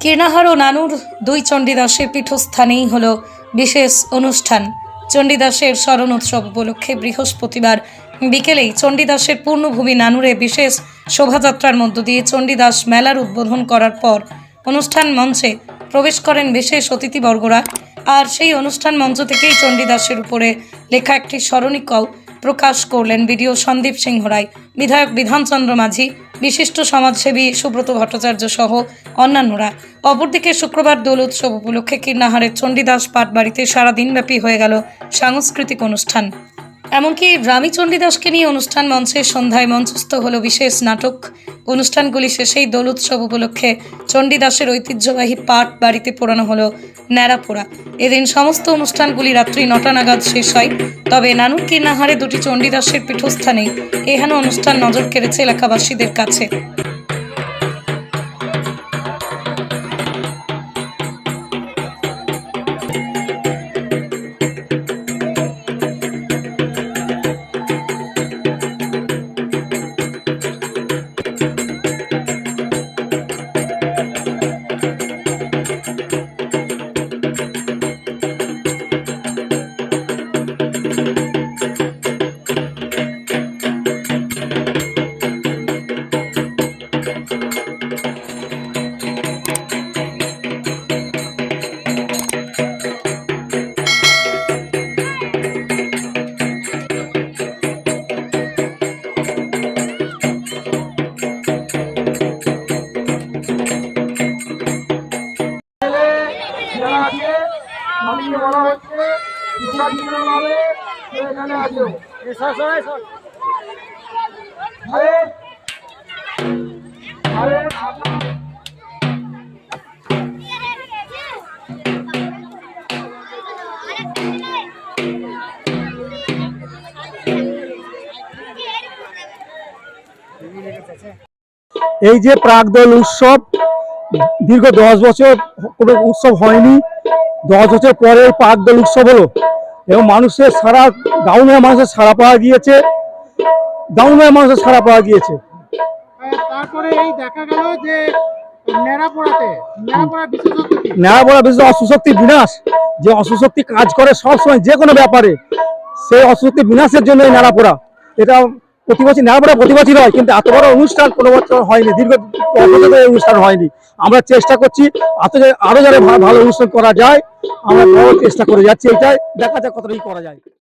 কীর্ণাহার ও নানুর দুই চণ্ডীদাসের পীঠস্থানেই হল বিশেষ অনুষ্ঠান। চণ্ডীদাসের স্মরণ উৎসব উপলক্ষে বৃহস্পতিবার বিকেলেই চণ্ডীদাসের পূর্ণভূমি নানুরে বিশেষ শোভাযাত্রার মধ্য দিয়ে চণ্ডীদাস মেলার উদ্বোধন করার পর অনুষ্ঠান মঞ্চে প্রবেশ করেন বিশেষ অতিথিবর্গরা। আর সেই অনুষ্ঠান মঞ্চ থেকেই চণ্ডীদাসের উপরে লেখা একটি স্মরণিকাও প্রকাশ করলেন বিডিও সন্দীপ সিংহ রায় বিধায়ক বিধানচন্দ্র মাঝি বিশিষ্ট সমাজসেবী সুব্রত ভট্টাচার্য সহ অন্যান্যরা। অপরদিকে শুক্রবার দোল উৎসব উপলক্ষে কীর্ণাহারের চণ্ডীদাস পাট বাড়িতে সারাদিনব্যাপী হয়ে গেল সাংস্কৃতিক অনুষ্ঠান। এমনকি রামী চণ্ডীদাসকে নিয়ে অনুষ্ঠান মঞ্চে সন্ধ্যায় মঞ্চস্থ হলো বিশেষ নাটক। অনুষ্ঠানগুলি শেষেই দোল উৎসব উপলক্ষে চণ্ডীদাসের ঐতিহ্যবাহী পাট বাড়িতে পোড়ানো হলো ন্যাড়াপোড়া এদিন সমস্ত অনুষ্ঠানগুলি রাত্রি নটা নাগাদ শেষ হয়। তবে নানুর নাহারে দুটি চণ্ডীদাসের পীঠস্থানে এহেন অনুষ্ঠান নজর কেড়েছে এলাকাবাসীদের কাছে। এই যে প্রাকদল উৎসব, দীর্ঘ দশ বছর কোনো উৎসব হয়নি। দশ বছর পরে এই প্রাকদল উৎসব হলো। এবং মানুষের সারা গাউনের মানুষের সারা পাওয়া গিয়েছে। গাউনের মানুষের সারা পাওয়া গিয়েছে। আহ, তারপরে এই দেখা গেল যে নেড়াপোড়াতে নেড়াপোড়া বিশেষত্ব কি? ন্যায় বলা বিশেষ অসুশক্তি বিনাশ যে অসুশক্তি কাজ করে সবসময় যে কোনো ব্যাপারে সেই অসুশক্তি বিনাশের জন্য এই নাড়াপোড়া এটা প্রতি বছর নাড়াপোড়া প্রতি বছর হয় কিন্তু এত বড় অনুষ্ঠান কোনো বছর হয়নি দীর্ঘ এই অনুষ্ঠান হয়নি। আমরা চেষ্টা করছি আরও যারা ভা- ভালো অনুষ্ঠান করা যায় আমরা চেষ্টা করে যাচ্ছি এটাই দেখা যাক কতটা করা যায়।